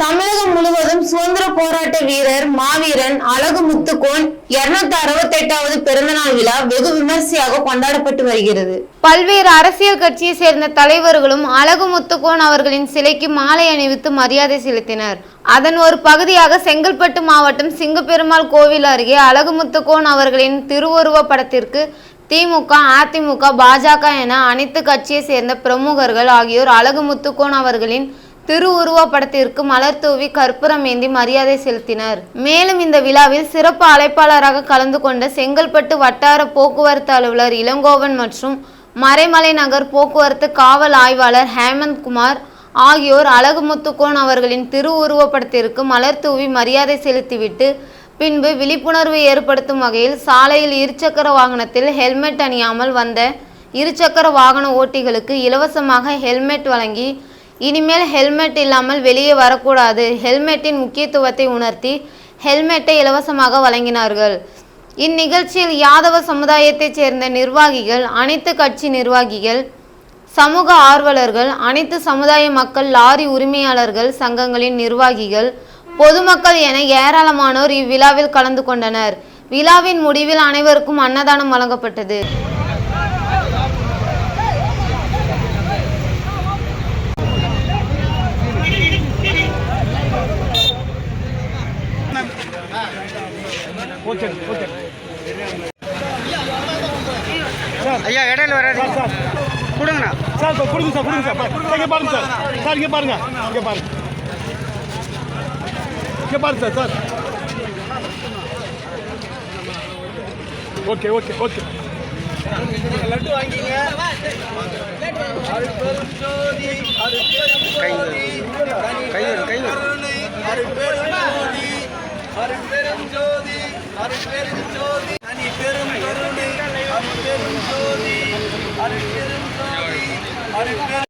தமிழகம் முழுவதும் சுதந்திர போராட்ட வீரர் மாவீரன் அழகு முத்துக்கோன் இருநூத்தி அறுபத்தி எட்டாவது பிறந்தநாள் விழா வெகு விமர்சையாக கொண்டாடப்பட்டு வருகிறது. பல்வேறு அரசியல் கட்சியை சேர்ந்த தலைவர்களும் அழகு முத்துக்கோன் அவர்களின் சிலைக்கு மாலை அணிவித்து மரியாதை செலுத்தினர். அதன் ஒரு பகுதியாக செங்கல்பட்டு மாவட்டம் சிங்கப்பெருமாள் கோவில் அருகே அழகு முத்துக்கோன் அவர்களின் திருவுருவ படத்திற்கு திமுக அதிமுக பாஜக என அனைத்து கட்சியை சேர்ந்த பிரமுகர்கள் ஆகியோர் அழகு முத்துக்கோன் அவர்களின் திருவுருவப்படத்திற்கு மலர் தூவி கற்பூரம் ஏந்தி மரியாதை செலுத்தினர். மேலும் இந்த விழாவில் சிறப்பு அழைப்பாளராக கலந்து கொண்ட செங்கல்பட்டு வட்டார போக்குவரத்து அலுவலர் இளங்கோவன் மற்றும் மறைமலை நகர் போக்குவரத்து காவல் ஆய்வாளர் ஹேமந்த் குமார் ஆகியோர் அழகு முத்துக்கோன் அவர்களின் திருவுருவப்படத்திற்கு மலர் தூவி மரியாதை செலுத்திவிட்டு பின்பு விழிப்புணர்வு ஏற்படுத்தும் வகையில் சாலையில் இருசக்கர வாகனத்தில் ஹெல்மெட் அணியாமல் வந்த இருசக்கர வாகன ஓட்டிகளுக்கு இலவசமாக ஹெல்மெட் வழங்கி இனிமேல் ஹெல்மெட் இல்லாமல் வெளியே வரக்கூடாது. ஹெல்மெட்டின் முக்கியத்துவத்தை உணர்த்தி ஹெல்மெட்டை இலவசமாக வழங்கினார்கள். இந்நிகழ்ச்சியில் யாதவ சமுதாயத்தைச் சேர்ந்த நிர்வாகிகள் அனைத்து கட்சி நிர்வாகிகள் சமூக ஆர்வலர்கள் அனைத்து சமுதாய மக்கள் லாரி உரிமையாளர்கள் சங்கங்களின் நிர்வாகிகள் பொதுமக்கள் என ஏராளமானோர் இவ்விழாவில் கலந்து கொண்டனர். விழாவின் முடிவில் அனைவருக்கும் அன்னதானம் வழங்கப்பட்டது. ஓகே ஓகே ஐயா இடையில வராது சார் கொடுங்கண்ணா சார் சார் கொடுங்க சார் கொடுங்க சார் சார் இங்கே பாருங்க சார் சார் இங்கே பாருங்க இங்கே பாருங்க இங்கே பாருங்க sir sir okay okay okay கை கை வரும் అరి పెరుగు జోది అని పెరుగు కరుణి అరి పెరుగు జోది అరి పెరుగు జోది అరి పెరుగు